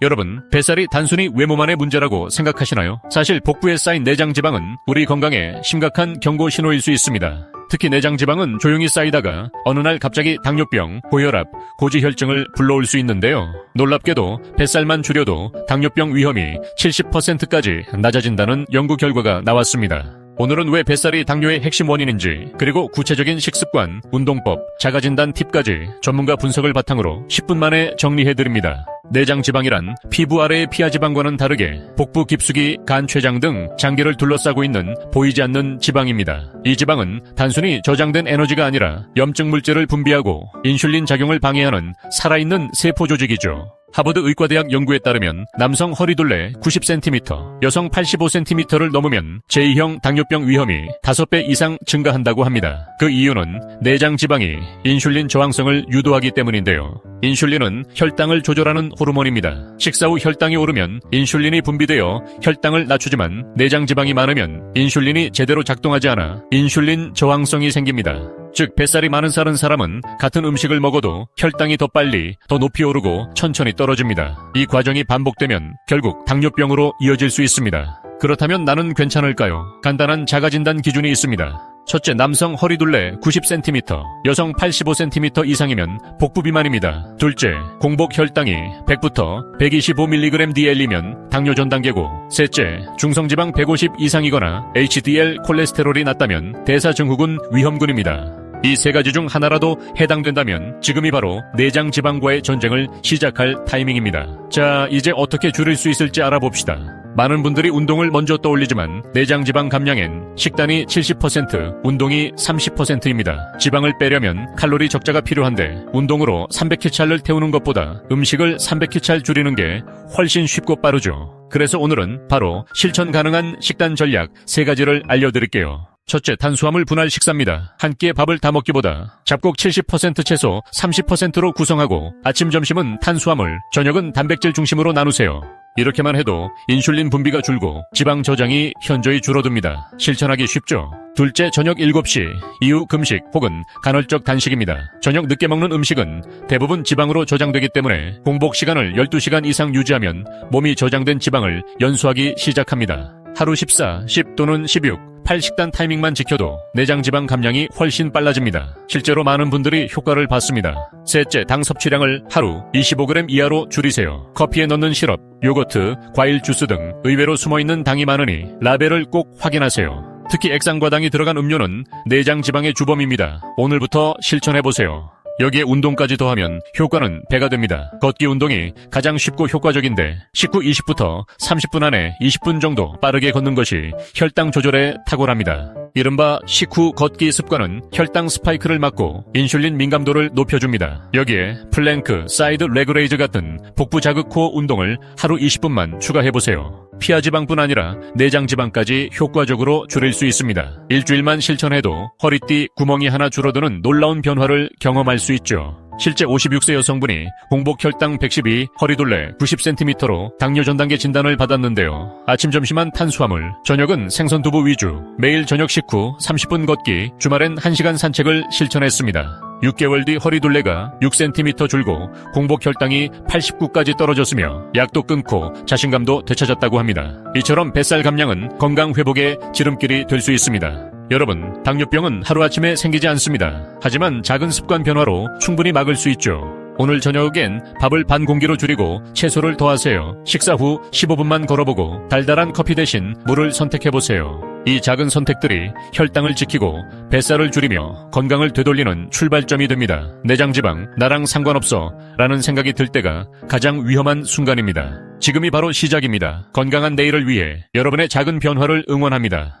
여러분, 뱃살이 단순히 외모만의 문제라고 생각하시나요? 사실 복부에 쌓인 내장 지방은 우리 건강에 심각한 경고 신호일 수 있습니다. 특히 내장 지방은 조용히 쌓이다가 어느 날 갑자기 당뇨병, 고혈압, 고지혈증을 불러올 수 있는데요. 놀랍게도 뱃살만 줄여도 당뇨병 위험이 70%까지 낮아진다는 연구 결과가 나왔습니다. 오늘은 왜 뱃살이 당뇨의 핵심 원인인지, 그리고 구체적인 식습관, 운동법, 자가진단 팁까지 전문가 분석을 바탕으로 10분 만에 정리해드립니다. 내장 지방이란 피부 아래의 피하 지방과는 다르게 복부 깊숙이 간, 췌장 등 장기를 둘러싸고 있는 보이지 않는 지방입니다. 이 지방은 단순히 저장된 에너지가 아니라 염증 물질을 분비하고 인슐린 작용을 방해하는 살아있는 세포 조직이죠. 하버드 의과대학 연구에 따르면 남성 허리둘레 90cm, 여성 85cm를 넘으면 제2형 당뇨병 위험이 5배 이상 증가한다고 합니다. 그 이유는 내장 지방이 인슐린 저항성을 유도하기 때문인데요. 인슐린은 혈당을 조절하는 호르몬입니다. 식사 후 혈당이 오르면 인슐린이 분비되어 혈당을 낮추지만 내장 지방이 많으면 인슐린이 제대로 작동하지 않아 인슐린 저항성이 생깁니다. 즉 뱃살이 많은 사는 사람은 같은 음식을 먹어도 혈당이 더 빨리 더 높이 오르고 천천히 떨어집니다. 이 과정이 반복되면 결국 당뇨병으로 이어질 수 있습니다. 그렇다면 나는 괜찮을까요? 간단한 자가진단 기준이 있습니다. 첫째, 남성 허리둘레 90cm, 여성 85cm 이상이면 복부 비만입니다. 둘째, 공복 혈당이 100부터 125mg DL이면 당뇨 전 단계고, 셋째, 중성지방 150 이상이거나 HDL 콜레스테롤이 낮다면 대사증후군 위험군입니다. 이 세 가지 중 하나라도 해당된다면 지금이 바로 내장 지방과의 전쟁을 시작할 타이밍입니다. 자, 이제 어떻게 줄일 수 있을지 알아봅시다. 많은 분들이 운동을 먼저 떠올리지만 내장 지방 감량엔 식단이 70%, 운동이 30%입니다. 지방을 빼려면 칼로리 적자가 필요한데 운동으로 300kcal를 태우는 것보다 음식을 300kcal 줄이는 게 훨씬 쉽고 빠르죠. 그래서 오늘은 바로 실천 가능한 식단 전략 3가지를 알려드릴게요. 첫째, 탄수화물 분할 식사입니다. 한 끼에 밥을 다 먹기보다 잡곡 70% 채소 30%로 구성하고 아침, 점심은 탄수화물, 저녁은 단백질 중심으로 나누세요. 이렇게만 해도 인슐린 분비가 줄고 지방 저장이 현저히 줄어듭니다. 실천하기 쉽죠? 둘째, 저녁 7시 이후 금식 혹은 간헐적 단식입니다. 저녁 늦게 먹는 음식은 대부분 지방으로 저장되기 때문에 공복 시간을 12시간 이상 유지하면 몸이 저장된 지방을 연소하기 시작합니다. 하루 14, 10 또는 16, 8 식단 타이밍만 지켜도 내장 지방 감량이 훨씬 빨라집니다. 실제로 많은 분들이 효과를 봤습니다. 셋째, 당 섭취량을 하루 25g 이하로 줄이세요. 커피에 넣는 시럽, 요거트, 과일 주스 등 의외로 숨어있는 당이 많으니 라벨을 꼭 확인하세요. 특히 액상과당이 들어간 음료는 내장 지방의 주범입니다. 오늘부터 실천해보세요. 여기에 운동까지 더하면 효과는 배가 됩니다. 걷기 운동이 가장 쉽고 효과적인데 식후 20부터 30분 안에 20분 정도 빠르게 걷는 것이 혈당 조절에 탁월합니다. 이른바 식후 걷기 습관은 혈당 스파이크를 막고 인슐린 민감도를 높여줍니다. 여기에 플랭크, 사이드 레그레이즈 같은 복부 자극 코어 운동을 하루 20분만 추가해보세요. 피하 지방뿐 아니라 내장 지방까지 효과적으로 줄일 수 있습니다. 일주일만 실천해도 허리띠 구멍이 하나 줄어드는 놀라운 변화를 경험할 수 있죠. 실제 56세 여성분이 공복 혈당 112, 허리둘레 90cm로 당뇨 전 단계 진단을 받았는데요. 아침 점심은 탄수화물, 저녁은 생선 두부 위주, 매일 저녁 식후 30분 걷기, 주말엔 1시간 산책을 실천했습니다. 6개월 뒤 허리둘레가 6cm 줄고 공복 혈당이 89까지 떨어졌으며 약도 끊고 자신감도 되찾았다고 합니다. 이처럼 뱃살 감량은 건강 회복의 지름길이 될 수 있습니다. 여러분, 당뇨병은 하루아침에 생기지 않습니다. 하지만 작은 습관 변화로 충분히 막을 수 있죠. 오늘 저녁엔 밥을 반 공기로 줄이고 채소를 더하세요. 식사 후 15분만 걸어보고 달달한 커피 대신 물을 선택해보세요. 이 작은 선택들이 혈당을 지키고 뱃살을 줄이며 건강을 되돌리는 출발점이 됩니다. 내장지방, 나랑 상관없어 라는 생각이 들 때가 가장 위험한 순간입니다. 지금이 바로 시작입니다. 건강한 내일을 위해 여러분의 작은 변화를 응원합니다.